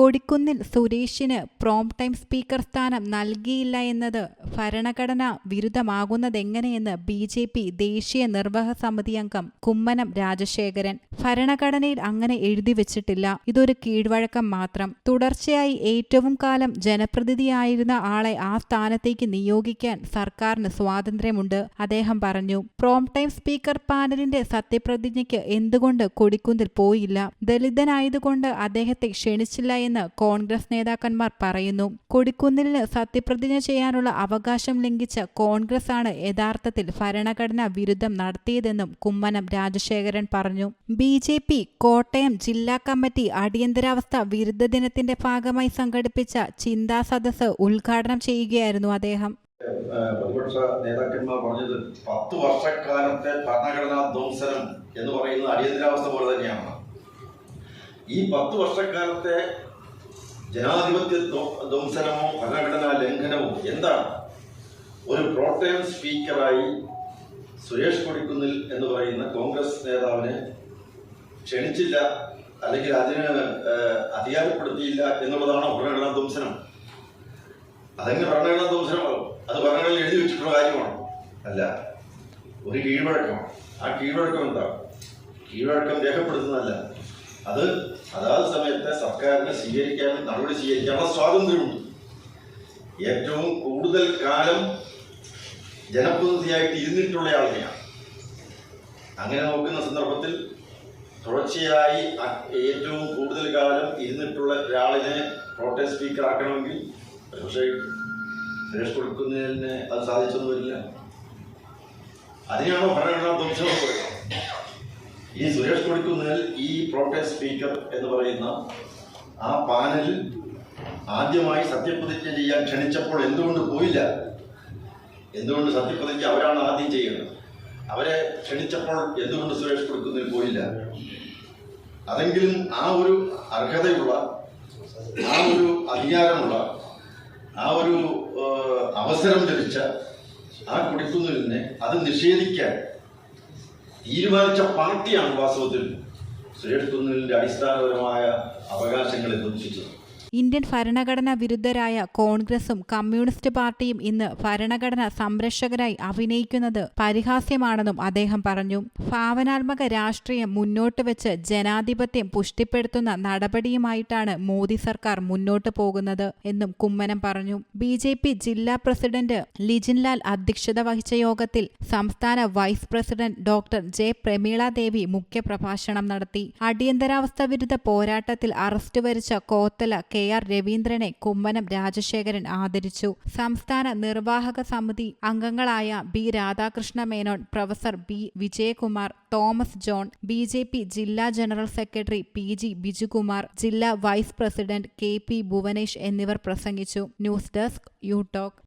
കൊടിക്കുന്നിൽ സുരേഷിന് PROM tem speaker സ്ഥാനം നൽകിയില്ല എന്നത് ഭരണഘടനാ വിരുദ്ധമാകുന്നതെങ്ങനെയെന്ന് ബി ജെ പി ദേശീയ നിർവാഹക സമിതി അംഗം കുമ്മനം രാജശേഖരൻ. ഭരണഘടനയിൽ അങ്ങനെ എഴുതി വെച്ചിട്ടില്ല. ഇതൊരു കീഴ്വഴക്കം മാത്രം. തുടർച്ചയായി ഏറ്റവും കാലം ജനപ്രതിനിധിയായിരുന്ന ആളെ ആ സ്ഥാനത്തേക്ക് നിയോഗിക്കാൻ സർക്കാരിന് സ്വാതന്ത്ര്യമുണ്ട് അദ്ദേഹം പറഞ്ഞു. പ്രോം ടൈം സ്പീക്കർ പാനലിന്റെ സത്യപ്രതിജ്ഞയ്ക്ക് എന്തുകൊണ്ട് കൊടിക്കുന്നിൽ പോയില്ല? ദലിതനായതുകൊണ്ട് അദ്ദേഹത്തെ ക്ഷണിച്ചില്ല എന്ന് കോൺഗ്രസ് നേതാക്കന്മാർ പറയുന്നു. കൊടിക്കുന്നിലിന് സത്യപ്രതിജ്ഞ ചെയ്യാനുള്ള അവകാശം ലംഘിച്ച കോൺഗ്രസ് ആണ് യഥാർത്ഥത്തിൽ ഭരണഘടനാ വിരുദ്ധം നടത്തിയതെന്നും കുമ്മനം രാജശേഖരൻ പറഞ്ഞു. ബി ജെ പി കോട്ടയം ജില്ലാ കമ്മിറ്റി അടിയന്തരാവസ്ഥ വിരുദ്ധ ദിനത്തിന്റെ ഭാഗമായി സംഘടിപ്പിച്ച ചിന്താ സദസ്സ് ഉദ്ഘാടനം ചെയ്യുകയായിരുന്നു അദ്ദേഹം. പ്രതിപക്ഷ നേതാക്കന്മാർ പറഞ്ഞത് പത്ത് വർഷക്കാലത്തെ ഭരണഘടനാ ധ്വംസനം എന്ന് പറയുന്നത് അടിയന്തരാവസ്ഥ പോലെ തന്നെയാണ്. ഈ പത്ത് വർഷക്കാലത്തെ ജനാധിപത്യ ധ്വ- ധ്വംസനമോ ഭരണഘടനാ ലംഘനമോ എന്താണ്? ഒരു പ്രോട്ടേം സ്പീക്കറായി സുരേഷ് കൊടിക്കുന്നിൽ എന്ന് പറയുന്ന കോൺഗ്രസ് നേതാവിനെ ക്ഷണിച്ചില്ല അല്ലെങ്കിൽ അതിന് അധികാരപ്പെടുത്തിയില്ല എന്നുള്ളതാണോ ഭരണഘടനാ ധ്വംസനം. അതെങ്ങനെ ഭരണഘടനാ ധ്വംസനമാകും അത് ഭരണഘടനയിൽ എഴുതി വെച്ചിട്ടുള്ള കാര്യമാണ്. അല്ല ഒരു കീഴ്വഴക്കമാണ്. ആ കീഴ്വഴക്കം എന്താണ്? കീഴ്വഴക്കം രേഖപ്പെടുത്തുന്നതല്ല. അത് അതാത് സമയത്തെ സർക്കാരിനെ സ്വീകരിക്കാനും നടപടി സ്വീകരിക്കാനുള്ള സ്വാതന്ത്ര്യമുണ്ട്. ഏറ്റവും കൂടുതൽ കാലം ജനപ്രതിനിധിയായിട്ട് ഇരുന്നിട്ടുള്ള ആളിനെയാണ്. അങ്ങനെ നോക്കുന്ന സന്ദർഭത്തിൽ തുടർച്ചയായി ഏറ്റവും കൂടുതൽ കാലം ഇരുന്നിട്ടുള്ള ഒരാളിനെ പ്രോട്ടേ സ്പീക്കർ ആക്കണമെങ്കിൽ പക്ഷേ സുരേഷ് കൊടുക്കുന്നതിന് അത് സാധിച്ചൊന്നും വരില്ല. അതിനാണോ ഭരണഘടനാ ധ്വംസം ഈ സുരേഷ് കൊടിക്കുന്നിൽ ഈ പ്രോട്ടേ സ്പീക്കർ എന്ന് പറയുന്ന ആ പാനലിൽ ആദ്യമായി സത്യപ്രതിജ്ഞ ചെയ്യാൻ ക്ഷണിച്ചപ്പോൾ എന്തുകൊണ്ട് പോയില്ല? എന്തുകൊണ്ട് സത്യപ്രതിജ്ഞ അവരാണ് ആദ്യം ചെയ്യുന്നത് അവരെ ക്ഷണിച്ചപ്പോൾ എന്തുകൊണ്ട് സുരേഷ് കൊടുക്കുന്നതിൽ പോയില്ല? അതെങ്കിലും ആ ഒരു അർഹതയുള്ള ആ ഒരു അധികാരമുള്ള ആ ഒരു അവസരം ലഭിച്ച ആ കുടിക്കുന്നിലിനെ അത് നിഷേധിക്കാൻ തീരുമാനിച്ച പാർട്ടിയാണ് വാസ്തവത്തിൽ. ശ്രേഷ്ഠ അടിസ്ഥാനപരമായ അവകാശങ്ങളെ ധ്വംസിച്ചത് ഇന്ത്യൻ ഭരണഘടനാ വിരുദ്ധരായ കോൺഗ്രസും കമ്മ്യൂണിസ്റ്റ് പാർട്ടിയും ഇന്ന് ഭരണഘടന സംരക്ഷകരായി അഭിനയിക്കുന്നത് പരിഹാസ്യമാണെന്നും അദ്ദേഹം പറഞ്ഞു. ഭാവനാത്മക രാഷ്ട്രീയം മുന്നോട്ട് വെച്ച് ജനാധിപത്യം പുഷ്ടിപ്പെടുത്തുന്ന നടപടിയുമായിട്ടാണ് മോദി സർക്കാർ മുന്നോട്ട് പോകുന്നത് എന്നും കുമ്മനം പറഞ്ഞു. ബി ജെ പി ജില്ലാ പ്രസിഡന്റ് ലിജിൻലാൽ അധ്യക്ഷത വഹിച്ച യോഗത്തിൽ സംസ്ഥാന vice president doctor J. Prameela Devi മുഖ്യപ്രഭാഷണം നടത്തി. അടിയന്തരാവസ്ഥ വിരുദ്ധ പോരാട്ടത്തിൽ അറസ്റ്റ് വരിച്ച കോത്തല കെ ആർ രവീന്ദ്രനെ കുമ്മനം രാജശേഖരൻ ആദരിച്ചു. സംസ്ഥാന നിർവാഹക സമിതി അംഗങ്ങളായ B Radhakrishna Menon professor B Vijayakumar Thomas John B J P ജില്ലാ general secretary P G Bijukumar ജില്ലാ vice president K P Bhuvanesh എന്നിവർ പ്രസംഗിച്ചു. News desk U talk.